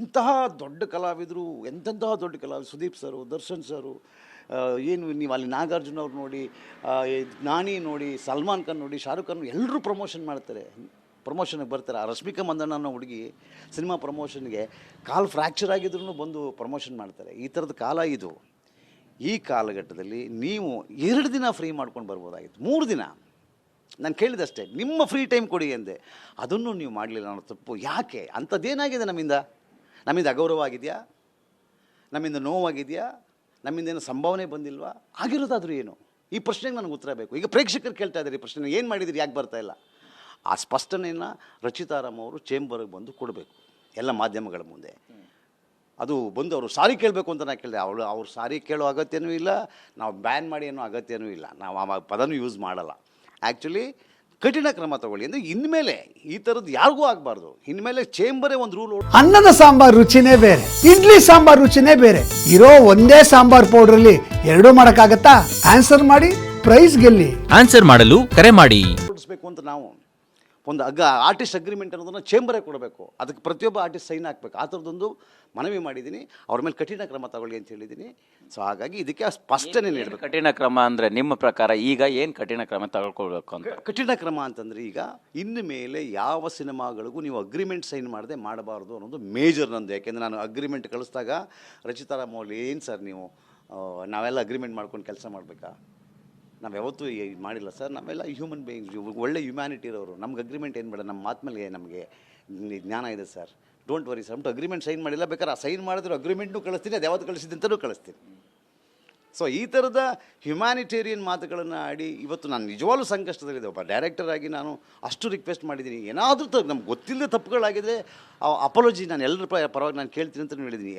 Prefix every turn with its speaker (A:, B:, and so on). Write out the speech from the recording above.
A: ಎಂತಹ ದೊಡ್ಡ ಕಲಾವಿದರು, ಎಂತೆಂತಹ ದೊಡ್ಡ ಕಲಾವಿದರು ಸುದೀಪ್ ಸರು, ದರ್ಶನ್ ಸರು ಏನು ನೀವು ಅಲ್ಲಿ ನಾಗಾರ್ಜುನ ಅವ್ರು ನೋಡಿ ಜ್ಞಾನಿ ನೋಡಿ, ಸಲ್ಮಾನ್ ಖಾನ್ ನೋಡಿ, ಶಾರುಖ್ ಖಾನ್ ಎಲ್ಲರೂ ಪ್ರಮೋಷನ್ ಮಾಡ್ತಾರೆ. ಪ್ರಮೋಷನ್ಗೆ ಬರ್ತಾರೆ. ಆ ರಶ್ಮಿಕಾ ಮಂದಣ್ಣ ಅನ್ನೋ ಹುಡುಗಿ ಸಿನಿಮಾ ಪ್ರಮೋಷನ್ಗೆ ಕಾಲು ಫ್ರ್ಯಾಕ್ಚರ್ ಆಗಿದ್ರೂ ಬಂದು ಪ್ರಮೋಷನ್ ಮಾಡ್ತಾರೆ. ಈ ಥರದ ಕಾಲ ಇದು. ಈ ಕಾಲಘಟ್ಟದಲ್ಲಿ ನೀವು ಎರಡು ದಿನ ಫ್ರೀ ಮಾಡ್ಕೊಂಡು ಬರ್ಬೋದಾಗಿತ್ತು. ಮೂರು ದಿನ. ನಾನು ಕೇಳಿದಷ್ಟೇ, ನಿಮ್ಮ ಫ್ರೀ ಟೈಮ್ ಕೊಡಿ ಎಂದೆ. ಅದನ್ನು ನೀವು ಮಾಡಲಿಲ್ಲ ಅನ್ನೋ ತಪ್ಪು. ಯಾಕೆ? ಅಂಥದ್ದೇನಾಗಿದೆ ನಮ್ಮಿಂದ? ನಮ್ಮಿಂದ ಅಗೌರವ ಆಗಿದೆಯಾ ನಮ್ಮಿಂದ ನೋವಾಗಿದೆಯಾ? ನಮ್ಮಿಂದ ಏನೋ ಸಂಭಾವನೆ ಬಂದಿಲ್ವಾ? ಆಗಿರೋದಾದ್ರೂ ಏನು? ಈ ಪ್ರಶ್ನೆಗೆ ನನಗೆ ಉತ್ತರ ಬೇಕು. ಈಗ ಪ್ರೇಕ್ಷಕರು ಕೇಳ್ತಾ ಇದ್ದಾರೆ ಈ ಪ್ರಶ್ನೆ ಏನು ಮಾಡಿದಿರಿ ಯಾಕೆ ಬರ್ತಾ ಇಲ್ಲ? ಆ ಸ್ಪಷ್ಟನೆಯನ್ನು ರಚಿತಾರಾಮ್ ಅವರು ಚೇಂಬರ್ಗೆ ಬಂದು ಕೊಡಬೇಕು. ಎಲ್ಲ ಮಾಧ್ಯಮಗಳ ಮುಂದೆ. ಅದು ಬಂದು ಅವರು ಸಾರಿ ಕೇಳಬೇಕು ಅಂತ ನಾನು ಕೇಳಿದೆ. ಅವಳು, ಅವ್ರು ಸಾರಿ ಕೇಳೋ ಅಗತ್ಯನೂ ಇಲ್ಲ. ನಾವು ಬ್ಯಾನ್ ಮಾಡಿ ಅನ್ನೋ ಅಗತ್ಯನೂ ಇಲ್ಲ. ನಾವು ಆ ಪದನೂ ಯೂಸ್ ಮಾಡಲ್ಲ. ಆ್ಯಕ್ಚುಲಿ ಕಠಿಣ ಕ್ರಮ ತಗೊಳ್ಳಿ ಅಂದ್ರೆ ಇನ್ಮೇಲೆ ಈ ಥರದ್ದು ಯಾರಿಗೂ ಆಗಬಾರ್ದು. ಇನ್ಮೇಲೆ ಚೇಂಬರೇ ಒಂದು ರೂಲ್
B: ಅನ್ನದ ಸಾಂಬಾರ್ ರುಚಿನೇ ಬೇರೆ ಇಡ್ಲಿ ಸಾಂಬಾರ್ ರುಚಿನೇ ಬೇರೆ. ಇರೋ ಒಂದೇ ಸಾಂಬಾರ್ ಪೌಡ್ರಲ್ಲಿ ಎರಡೂ ಮಾಡೋಕ್ಕಾಗತ್ತಾ? ಆನ್ಸರ್ ಮಾಡಿ ಪ್ರೈಸ್ ಗೆಲ್ಲಿ.
C: ಆನ್ಸರ್ ಮಾಡಲು ಕರೆ ಮಾಡಿ.
A: ಅಂತ ನಾವು. ಒಂದು ಅಗ್ಗ ಆರ್ಟಿಸ್ಟ್ ಅಗ್ರಿಮೆಂಟ್ ಅನ್ನೋದನ್ನು ಚೇಂಬರೇ ಕೊಡಬೇಕು. ಅದಕ್ಕೆ ಪ್ರತಿಯೊಬ್ಬ ಆರ್ಟಿಸ್ಟ್ ಸೈನ್ ಹಾಕಬೇಕು. ಆ ಥರದ್ದೊಂದು ಮನವಿ ಮಾಡಿದ್ದೀನಿ. ಅವ್ರ ಮೇಲೆ ಕಠಿಣ ಕ್ರಮ ತಗೊಳ್ಳಿ ಅಂತ ಹೇಳಿದ್ದೀನಿ. ಸೊ ಹಾಗಾಗಿ ಇದಕ್ಕೆ ಸ್ಪಷ್ಟನೆ ನೀಡಬೇಕು.
D: ಕಠಿಣ ಕ್ರಮ ಅಂದರೆ ನಿಮ್ಮ ಪ್ರಕಾರ ಈಗ ಏನು ಕಠಿಣ ಕ್ರಮ ತಗೊಳ್ಕೊಳ್ಬೇಕು ಅಂತ?
A: ಕಠಿಣ ಕ್ರಮ ಅಂತಂದರೆ ಈಗ ಇನ್ನು ಮೇಲೆ ಯಾವ ಸಿನಿಮಾಗಳಿಗೂ ನೀವು ಅಗ್ರಿಮೆಂಟ್ ಸೈನ್ ಮಾಡದೆ ಮಾಡಬಾರ್ದು ಅನ್ನೋದು ಮೇಜರ್ ನಂದು. ಯಾಕೆಂದರೆ ನಾನು ಅಗ್ರಿಮೆಂಟ್ ಕಳಿಸಿದಾಗ ರಚಿತಾರಾಮ್ ಅವ್ರು ಏನು ಸರ್ ನೀವು ನಾವೆಲ್ಲ ಅಗ್ರಿಮೆಂಟ್ ಮಾಡ್ಕೊಂಡು ಕೆಲಸ ಮಾಡಬೇಕಾ? ನಾವು ಯಾವತ್ತೂ ಮಾಡಿಲ್ಲ ಸರ್. ನಾವೆಲ್ಲ ಹ್ಯೂಮನ್ ಬೀಯಿಂಗ್ಸ್ ಒಳ್ಳೆ ಹ್ಯುಮ್ಯಾನಿಟಿ ಇರೋರು. ನಮ್ಗೆ ಅಗ್ರಿಮೆಂಟ್ ಏನು ಬೇಡ ನಮ್ಮ ಮಾತು ಮೇಲೆ ನಮಗೆ ಜ್ಞಾನ ಇದೆ ಸರ್. ಡೋಂಟ್ ವರಿ ಸರ್ ಅಂಟು ಅಗ್ರಿಮೆಂಟ್ ಸೈನ್ ಮಾಡಿಲ್ಲ, ಬೇಕಾದ್ರೆ ಆ ಸೈನ್ ಮಾಡಿದ್ರು ಅಗ್ರಿಮೆಂಟ್ನೂ ಕಳಿಸ್ತೀನಿ, ಅದು ಯಾವತ್ತು ಕಳಿಸಿದೆ ಅಂತಲೂ ಕಳಿಸ್ತೀನಿ. ಸೊ ಈ ಥರದ ಹ್ಯುಮ್ಯಾನಿಟೇರಿಯನ್ ಮಾತುಗಳನ್ನು ಆಡಿ ಇವತ್ತು ನಾನು ನಿಜವಾಗ್ಲೂ ಸಂಕಷ್ಟದಲ್ಲಿದೆ ಒಬ್ಬ ಡೈರೆಕ್ಟರ್ ಆಗಿ ನಾನು ಅಷ್ಟು ರಿಕ್ವೆಸ್ಟ್ ಮಾಡಿದ್ದೀನಿ. ಏನಾದರೂ ತ, ನಮ್ಗೆ ಗೊತ್ತಿಲ್ಲದೆ ತಪ್ಪುಗಳಾಗಿದ್ರೆ ಅಪಾಲಜಿ ನಾನು ಎಲ್ಲರ ಪರವಾಗಿ ನಾನು ಕೇಳ್ತೀನಿ ಅಂತ ಹೇಳಿದ್ದೀನಿ.